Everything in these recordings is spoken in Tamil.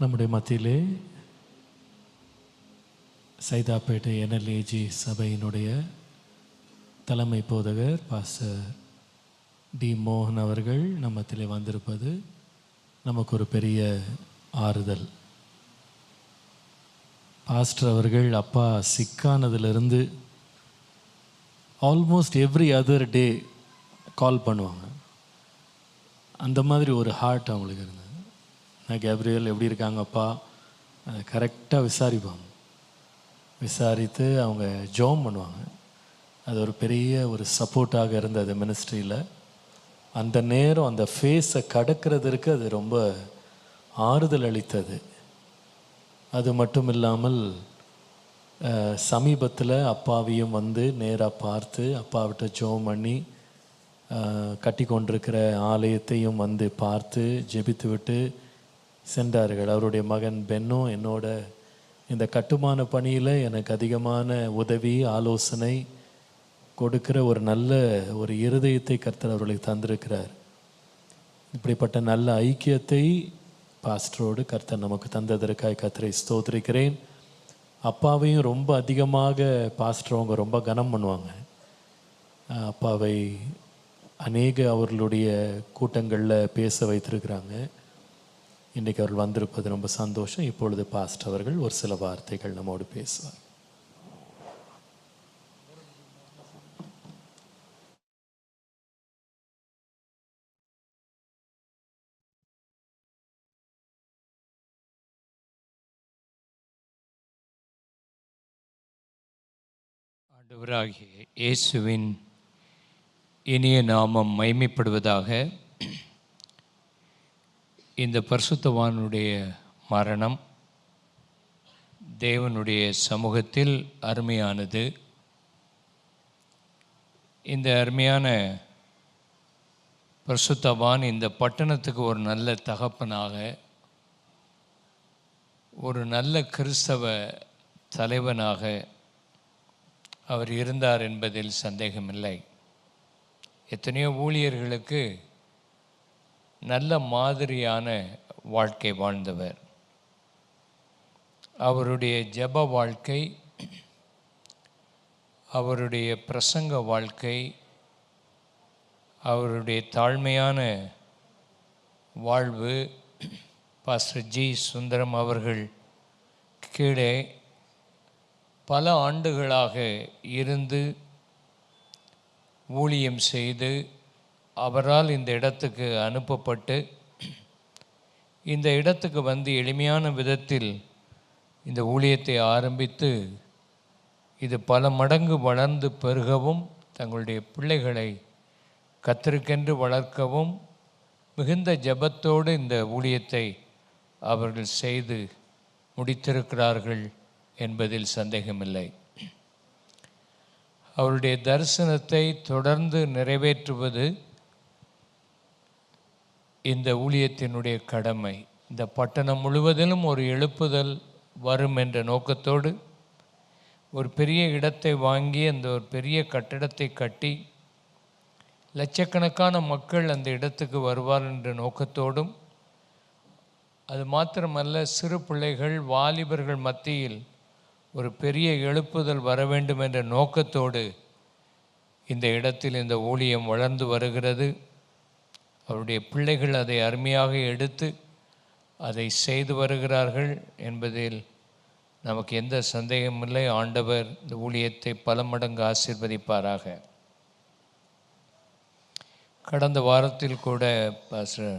நம்முடைய மத்தியிலே சைதாப்பேட்டை என்எல்ஏஜி சபையினுடைய தலைமை போதகர் பாஸ்டர் டி மோகன் அவர்கள் நம்மத்திலே வந்திருப்பது நமக்கு ஒரு பெரிய ஆறுதல். பாஸ்டர் அவர்கள் அப்பா சிக்கானதுலேருந்து almost every other day call பண்ணுவாங்க. அந்த மாதிரி ஒரு ஹார்ட் அவங்களுக்கு இருந்தது. கேப்ரியல் எப்படி இருக்காங்கப்பா கரெக்டாக விசாரிப்பாங்க விசாரித்து அவங்க ஜோம் பண்ணுவாங்க. அது ஒரு பெரிய ஒரு சப்போர்ட்டாக இருந்தது மினிஸ்ட்ரியில் அந்த நேரம் அந்த ஃபேஸை கடக்கிறதுக்கு அது ரொம்ப ஆறுதல் அளித்தது. அது மட்டும் இல்லாமல் சமீபத்தில் அப்பாவையும் வந்து நேராக பார்த்து அப்பாவிட்ட ஜோம் பண்ணி கட்டி கொண்டிருக்கிற ஆலயத்தையும் வந்து பார்த்து ஜெபித்து விட்டு சென்றார்கள். அவருடைய மகன் பென்னும் என்னோட இந்த கட்டுமான பணியில் எனக்கு அதிகமான உதவி ஆலோசனை கொடுக்கிற ஒரு நல்ல ஒரு இருதயத்தை கர்த்தர் அவர்களுக்கு தந்திருக்கிறார். இப்படிப்பட்ட நல்ல ஐக்கியத்தை பாஸ்டரோடு கர்த்தர் நமக்கு தந்ததற்காக கர்த்தரை ஸ்தோத்திருக்கிறேன். அப்பாவையும் ரொம்ப அதிகமாக பாஸ்டர் அவங்க ரொம்ப கனம் பண்ணுவாங்க. அப்பாவை அநேக அவர்களுடைய கூட்டங்களில் பேச வைத்திருக்கிறாங்க. இன்றைக்கு அவர்கள் வந்திருப்பது ரொம்ப சந்தோஷம். இப்பொழுது பாஸ்ட் அவர்கள் ஒரு சில வார்த்தைகள் நம்மோடு பேசுவார். ஆண்டவராகிய இயேசுவின் இனிய நாமம் மைமைப்படுவதாக இந்த பரிசுத்தவானுடைய மரணம் தேவனுடைய சமூகத்தில் அருமையானது. இந்த அருமையான பரிசுத்தவான் இந்த பட்டணத்துக்கு ஒரு நல்ல தகப்பனாக ஒரு நல்ல கிறிஸ்தவ தலைவனாக அவர் இருந்தார் என்பதில் சந்தேகமில்லை. எத்தனையோ ஊழியர்களுக்கு நல்ல மாதிரியான வாழ்க்கை வாழ்ந்தவர். அவருடைய ஜெப வாழ்க்கை அவருடைய பிரசங்க வாழ்க்கை அவருடைய தாழ்மையான வாழ்வு பாஸ்டர் ஜி சுந்தரம் அவர்கள் கீழே பல ஆண்டுகளாக இருந்து ஊழியம் செய்து அவரால் இந்த இடத்துக்கு அனுப்பப்பட்டு இந்த இடத்துக்கு வந்து எளிமையான விதத்தில் இந்த ஊழியத்தை ஆரம்பித்து இது பல மடங்கு வளர்ந்து பெருகவும் தங்களுடைய பிள்ளைகளை கத்திருக்கென்று வளர்க்கவும் மிகுந்த ஜெபத்தோடு இந்த ஊழியத்தை அவர்கள் செய்து முடித்திருக்கிறார்கள் என்பதில் சந்தேகமில்லை. அவருடைய தரிசனத்தை தொடர்ந்து நிறைவேற்றுவது இந்த ஊழியத்தினுடைய கடமை இந்த பட்டணம் முழுவதிலும் ஒரு எழுப்புதல் வரும் என்ற நோக்கத்தோடு ஒரு பெரிய இடத்தை வாங்கி அந்த ஒரு பெரிய கட்டிடத்தை கட்டி லட்சக்கணக்கான மக்கள் அந்த இடத்துக்கு வருவார் என்ற நோக்கத்தோடும் அது மாத்திரமல்ல சிறு பிள்ளைகள் வாலிபர்கள் மத்தியில் ஒரு பெரிய எழுப்புதல் வர வேண்டும் என்ற நோக்கத்தோடு இந்த இடத்தில் இந்த ஊழியம் வளர்ந்து வருகிறது. அவருடைய பிள்ளைகள் அதை அருமையாக எடுத்து அதை செய்து வருகிறார்கள் என்பதில் நமக்கு எந்த சந்தேகமில்லை. ஆண்டவர் இந்த ஊழியத்தை பல மடங்கு ஆசீர்வதிப்பாராக. கடந்த வாரத்தில் கூட பாஸ்டர்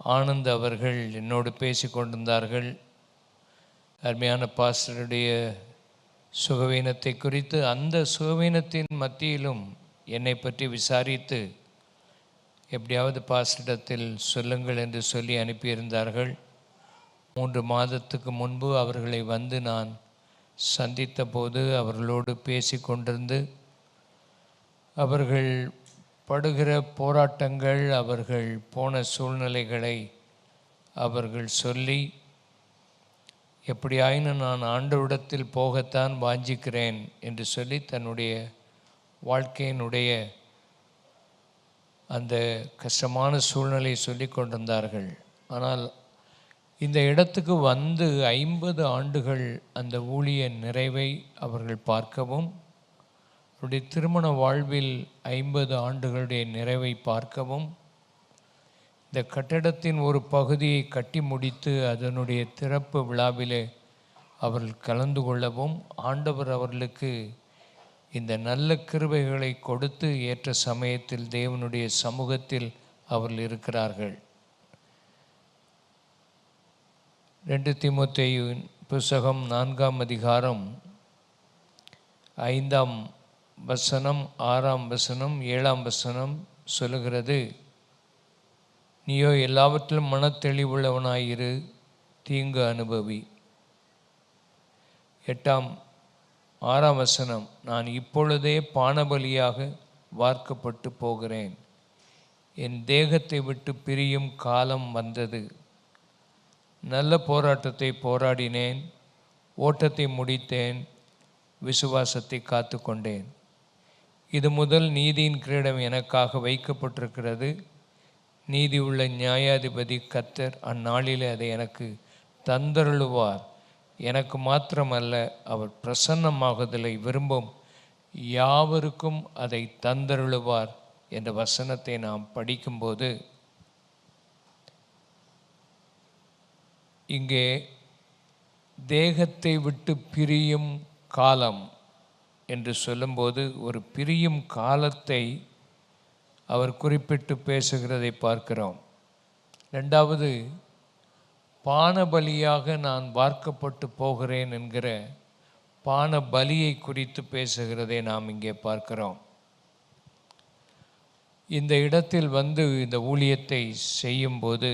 ஆனந்த் அவர்கள் என்னோடு பேசி கொண்டிருந்தார்கள். அருமையான பாஸ்டருடைய சுகவீனத்தை குறித்து அந்த சுகவீனத்தின் மத்தியிலும் என்னை பற்றி விசாரித்து எப்படியாவது பாஸ்டிடத்தில் சொல்லுங்கள் என்று சொல்லி அனுப்பியிருந்தார்கள். மூன்று மாதத்துக்கு முன்பு அவர்களை வந்து நான் சந்தித்த போது அவர்களோடு பேசி கொண்டிருந்து அவர்கள் படுகிற போராட்டங்கள் அவர்கள் போன சூழ்நிலைகளை அவர்கள் சொல்லி எப்படியாயினும் நான் ஆண்டவிடத்தில் போகத்தான் வாஞ்சிக்கிறேன் என்று சொல்லி தன்னுடைய வாழ்க்கையினுடைய அந்த கஷ்டமான சூழ்நிலையை சொல்லி கொண்டிருந்தார்கள். ஆனால் இந்த இடத்துக்கு வந்து ஐம்பது ஆண்டுகள் அந்த ஊழிய நிறைவை அவர்கள் பார்க்கவும் அவருடைய திருமண வாழ்வில் ஐம்பது ஆண்டுகளுடைய நிறைவை பார்க்கவும் இந்த கட்டடத்தின் ஒரு பகுதியை கட்டி முடித்து அதனுடைய திறப்பு விழாவிலே அவர்கள் கலந்து கொள்ளவும் ஆண்டவர் அவர்களுக்கு இந்த நல்ல கிருபைகளை கொடுத்து ஏற்ற சமயத்தில் தேவனுடைய சமூகத்தில் அவர்கள் இருக்கிறார்கள். ரெண்டு தீமோத்தேயுவின் புஸ்தகம் நான்காம் அதிகாரம் ஐந்தாம் வசனம் ஆறாம் வசனம் ஏழாம் வசனம் சொல்லுகிறது நீயோ எல்லாவற்றிலும் மனத்தெளிவுள்ளவனாயிரு தீங்கு அனுபவி. எட்டாம் ஆறாம் வசனம் நான் இப்பொழுதே பானபலியாக வார்க்கப்பட்டு போகிறேன். என் தேகத்தை விட்டு பிரியும் காலம் வந்தது. நல்ல போராட்டத்தை போராடினேன். ஓட்டத்தை முடித்தேன். விசுவாசத்தை காத்து கொண்டேன். இது முதல் நீதியின் கிரீடம் எனக்காக வைக்கப்பட்டிருக்கிறது. நீதி உள்ள நியாயாதிபதி கத்தர் அந்நாளிலே அதை எனக்கு தந்தருளுவார். எனக்கு மாத்திரமல்ல அவர் பிரசன்னமாகுதலை விரும்பும். யாவருக்கும் அதை தந்தருளுவார் என்ற வசனத்தை நாம் படிக்கும்போது இங்கே தேகத்தை விட்டு பிரியும் காலம் என்று சொல்லும்போது ஒரு பிரியும் காலத்தை அவர் குறிப்பிட்டு பேசுகிறதை பார்க்கிறோம். ரெண்டாவது பானபலியாக நான் வார்க்கப்பட்டு போகிறேன் என்கிற பான பலியை குறித்து பேசுகிறதை நாம் இங்கே பார்க்கிறோம். இந்த இடத்தில் வந்து இந்த ஊழியத்தை செய்யும்போது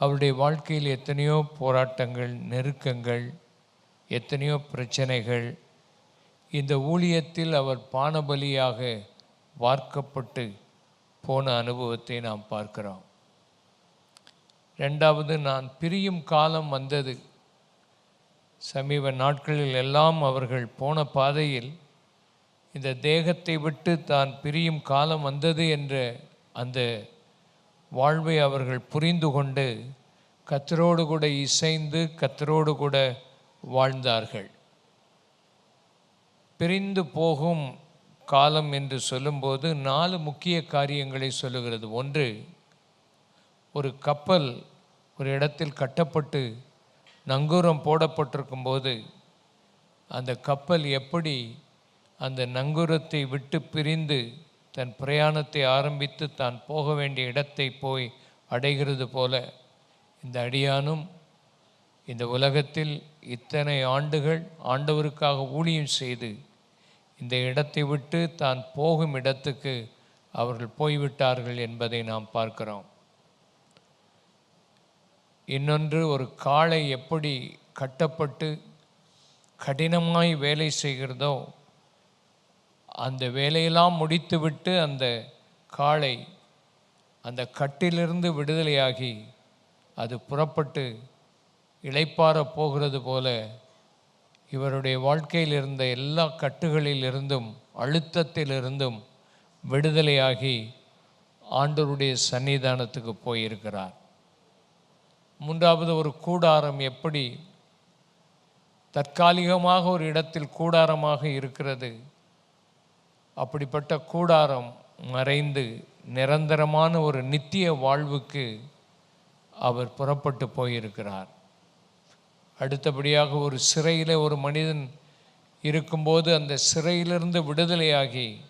அவருடைய வாழ்க்கையில் எத்தனையோ போராட்டங்கள் நெருக்கங்கள் எத்தனையோ பிரச்சனைகள் இந்த ஊழியத்தில் அவர் பானபலியாக வார்க்கப்பட்டு போன அனுபவத்தை நாம் பார்க்கிறோம். ரெண்டாவது நான் பிரியும் காலம் வந்தது. சமீப நாட்களில் எல்லாம் அவர்கள் போன பாதையில் இந்த தேகத்தை விட்டு தான் பிரியும் காலம் வந்தது என்ற அந்த வாழ்வை அவர்கள் புரிந்து கொண்டு கத்தரோடு கூட இசைந்து கத்தரோடு கூட வாழ்ந்தார்கள். பிரிந்து போகும் காலம் என்று சொல்லும்போது நாலு முக்கிய காரியங்களை சொல்லுகிறது. ஒன்று ஒரு கப்பல் ஒரு இடத்தில் கட்டப்பட்டு நங்கூரம் போடப்பட்டிருக்கும் போது அந்த கப்பல் எப்படி அந்த நங்கூரத்தை விட்டு பிரிந்து தன் பிரயாணத்தை ஆரம்பித்து தான் போக வேண்டிய இடத்தை போய் அடைகிறது போல இந்த அடியானும் இந்த உலகத்தில் இத்தனை ஆண்டுகள் ஆண்டவருக்காக ஊழியம் செய்து இந்த இடத்தை விட்டு தான் போகும் இடத்துக்கு அவர்கள் போய்விட்டார்கள் என்பதை நாம் பார்க்கிறோம். இன்னொன்று ஒரு காளை எப்படி கட்டப்பட்டு கடினமாய் வேலை செய்கிறதோ அந்த வேலையெல்லாம் முடித்துவிட்டு அந்த காளை அந்த கட்டிலிருந்து விடுதலையாகி அது புறப்பட்டு இளைப்பாற போகிறது போல இவருடைய வாழ்க்கையில் இருந்த எல்லா கட்டுகளிலிருந்தும் அழுத்தத்திலிருந்தும் விடுதலையாகி ஆண்டோருடைய சன்னிதானத்துக்கு போயிருக்கிறார். மூன்றாவது ஒரு கூடாரம் எப்படி தற்காலிகமாக ஒரு இடத்தில் கூடாரமாக இருக்கிறது? அப்படிப்பட்ட கூடாரம் மறைந்து நிரந்தரமான ஒரு நித்திய வாழ்வுக்கு அவர் புறப்பட்டு போயிருக்கிறார். அடுத்தபடியாக ஒரு சிறையில் ஒரு மனிதன் இருக்கும்போது அந்த சிறையிலிருந்து விடுதலையாகி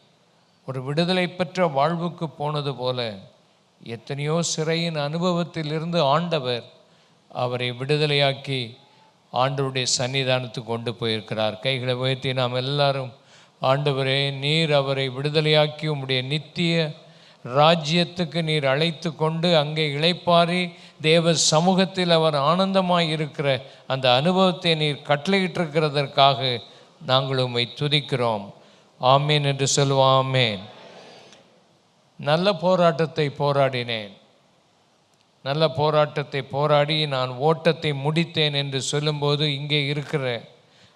ஒரு விடுதலை பெற்ற வாழ்வுக்கு போனது போல எத்தனையோ சிறையின் அனுபவத்திலிருந்து ஆண்டவர் அவரை விடுதலையாக்கி ஆண்டவருடைய சன்னிதானத்துக்கு கொண்டு போயிருக்கிறார். கைகளை உயர்த்தி நாம் எல்லாரும் ஆண்டவரே நீர் அவரை விடுதலையாக்கி உம்முடைய நித்திய ராஜ்யத்துக்கு நீர் அழைத்து கொண்டு அங்கே இழைப்பாரி தேவ சமூகத்தில் அவர் ஆனந்தமாய் இருக்கிற அந்த அனுபவத்தை நீர் கட்டளையிட்டிருக்கிறதற்காக நாங்கள் உம்மை துதிக்கிறோம். ஆமேன் என்று சொல்லுவோம் ஆமேன். நல்ல போராட்டத்தை போராடினேன். நல்ல போராட்டத்தை போராடி நான் ஓட்டத்தை முடித்தேன் என்று சொல்லும்போது இங்கே இருக்கிற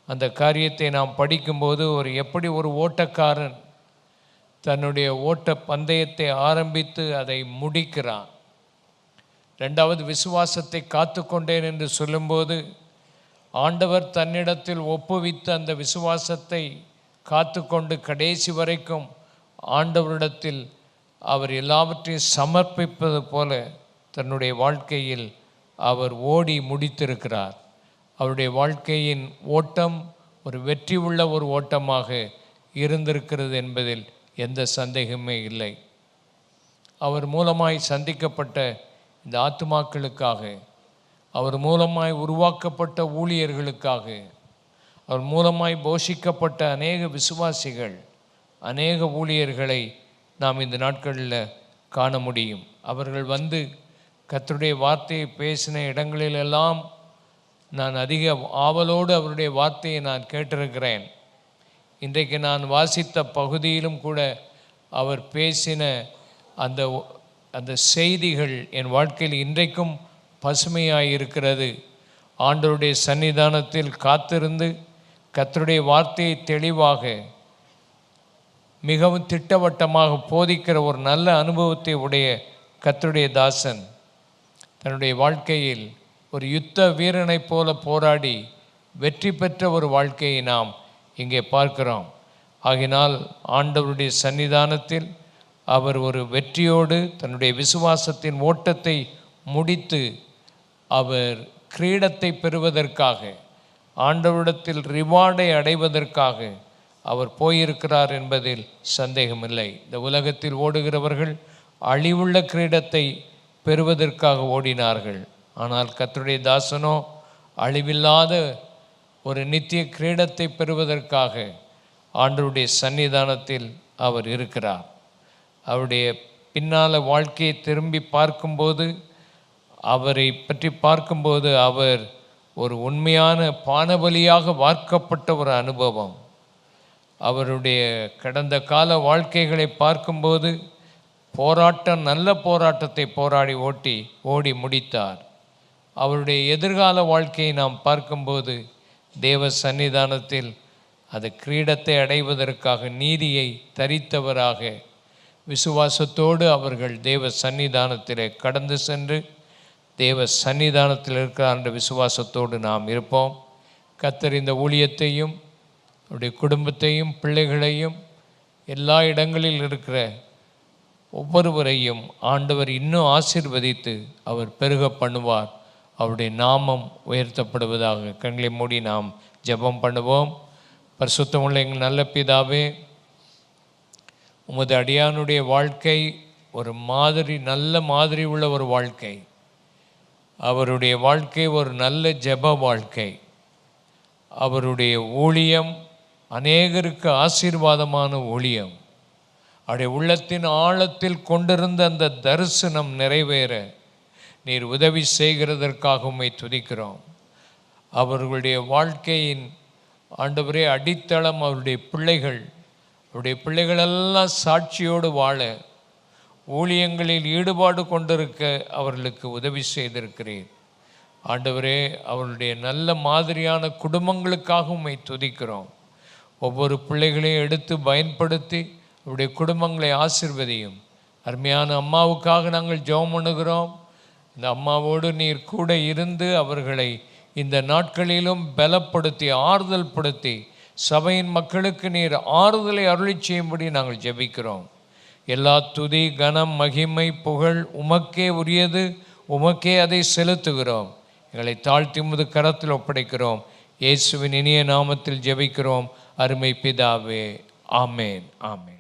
அந்த காரியத்தை நாம் படிக்கும்போது ஒரு எப்படி ஒரு ஓட்டக்காரன் தன்னுடைய ஓட்ட பந்தயத்தை ஆரம்பித்து அதை முடிக்கிறான். ரெண்டாவது விசுவாசத்தை காத்து கொண்டேன் என்று சொல்லும்போது ஆண்டவர் தன்னிடத்தில் ஒப்புவித்த அந்த விசுவாசத்தை காத்துக்கொண்டு கடைசி வரைக்கும் ஆண்டவரிடத்தில் அவர் எல்லாவற்றையும் சமர்ப்பிப்பது போல தன்னுடைய வாழ்க்கையில் அவர் ஓடி முடித்திருக்கிறார். அவருடைய வாழ்க்கையின் ஓட்டம் ஒரு வெற்றி உள்ள ஒரு ஓட்டமாக இருந்திருக்கிறது என்பதில் எந்த சந்தேகமே இல்லை. அவர் மூலமாய் சந்திக்கப்பட்ட இந்த ஆத்துமாக்களுக்காக அவர் மூலமாய் உருவாக்கப்பட்ட ஊழியர்களுக்காக அவர் மூலமாய் போஷிக்கப்பட்ட அநேக விசுவாசிகள் அநேக ஊழியர்களை நாம் இந்த நாட்களில் காண முடியும். அவர்கள் வந்து கர்த்தருடைய வார்த்தையை பேசின இடங்களிலெல்லாம் நான் அதிக ஆவலோடு அவருடைய வார்த்தையை நான் கேட்டிருக்கிறேன். இன்றைக்கு நான் வாசித்த பகுதியிலும் கூட அவர் பேசின அந்த அந்த செய்திகள் என் வாழ்க்கையில் இன்றைக்கும் பசுமையாக இருக்கிறது ஆண்டருடைய சன்னிதானத்தில் காத்திருந்து கத்தருடைய வார்த்தையை தெளிவாக மிகவும் திட்டவட்டமாக போதிக்கிற ஒரு நல்ல அனுபவத்தை உடைய கத்தருடைய தாசன் தன்னுடைய வாழ்க்கையில் ஒரு யுத்த வீரனைப் போல போராடி வெற்றி பெற்ற ஒரு வாழ்க்கையை நாம் இங்கே பார்க்கிறோம். ஆகினால் ஆண்டவருடைய சன்னிதானத்தில் அவர் ஒரு வெற்றியோடு தன்னுடைய விசுவாசத்தின் ஓட்டத்தை முடித்து அவர் கிரீடத்தை பெறுவதற்காக ஆண்டவரிடத்தில் ரிவார்டை அடைவதற்காக அவர் போயிருக்கிறார் என்பதில் சந்தேகமில்லை. இந்த உலகத்தில் ஓடுகிறவர்கள் அழிவுள்ள கிரீடத்தை பெறுவதற்காக ஓடினார்கள். ஆனால் கத்தருடைய தாசனோ அழிவில்லாத ஒரு நித்திய கிரீடத்தை பெறுவதற்காக ஆண்டருடைய சன்னிதானத்தில் அவர் இருக்கிறார். அவருடைய பின்னால் வாழ்க்கையை திரும்பி பார்க்கும்போது அவரை பற்றி பார்க்கும்போது அவர் ஒரு உண்மையான பானபலியாக வார்க்கப்பட்ட ஒரு அனுபவம். அவருடைய கடந்த கால வாழ்க்கைகளை பார்க்கும்போது போராட்டம் நல்ல போராட்டத்தை போராடி ஓட்டி ஓடி முடித்தார். அவருடைய எதிர்கால வாழ்க்கையை நாம் பார்க்கும்போது தேவ சன்னிதானத்தில் அது கிரீடத்தை அடைவதற்காக நீதியை தரித்தவராக விசுவாசத்தோடு அவர்கள் தேவ சன்னிதானத்திலே கடந்து சென்று தேவ சன்னிதானத்தில் இருக்கிறார் என்ற விசுவாசத்தோடு நாம் இருப்போம். கத்தர் இந்த ஊழியத்தையும் அவருடைய குடும்பத்தையும் பிள்ளைகளையும் எல்லா இடங்களில் இருக்கிற ஒவ்வொருவரையும் ஆண்டவர் இன்னும் ஆசிர்வதித்து அவர் பெருக பண்ணுவார் அவருடைய நாமம் உயர்த்தப்படுவதாக கண்களை மூடி நாம் ஜெபம் பண்ணுவோம். பரிசுத்தமுள்ள எங்கள் நல்ல பிதாவே உமது அடியானுடைய வாழ்க்கை ஒரு மாதிரி நல்ல மாதிரி உள்ள ஒரு வாழ்க்கை. அவருடைய வாழ்க்கை ஒரு நல்ல ஜெப வாழ்க்கை. அவருடைய ஊழியம் அநேகருக்கு ஆசீர்வாதமான ஊழியம். அவருடைய உள்ளத்தின் ஆழத்தில் கொண்டிருந்த அந்த தரிசனம் நிறைவேற. நீர் உதவி செய்கிறதற்காக உண்மை துதிக்கிறோம். அவர்களுடைய வாழ்க்கையின் ஆண்டவரே அடித்தளம் அவருடைய பிள்ளைகள். அவருடைய பிள்ளைகளெல்லாம் சாட்சியோடு வாழ ஊழியங்களில் ஈடுபாடு கொண்டிருக்க அவர்களுக்கு உதவி செய்திருக்கிறீர். ஆண்டவரே அவருடைய நல்ல மாதிரியான குடும்பங்களுக்காக உண்மை துதிக்கிறோம். ஒவ்வொரு பிள்ளைகளையும் எடுத்து பயன்படுத்தி அவருடைய குடும்பங்களை ஆசிர்வதியும். அருமையான அம்மாவுக்காக நாங்கள் ஜெபம் பண்ணுகிறோம். இந்த அம்மாவோடு நீர் கூட இருந்து அவர்களை இந்த நாட்களிலும் பலப்படுத்தி ஆறுதல் படுத்தி சபையின் மக்களுக்கு நீர் ஆறுதலை அருளி செய்யும்படி நாங்கள் ஜெபிக்கிறோம். எல்லா துதி கனம் மகிமை புகழ் உமக்கே உரியது. உமக்கே அதை செலுத்துகிறோம். எங்களை தாழ்த்தி முது கரத்தில் ஒப்படைக்கிறோம். இயேசுவின் இனிய நாமத்தில் ஜெபிக்கிறோம். அருமை பிதாவே. ஆமேன். ஆமேன்.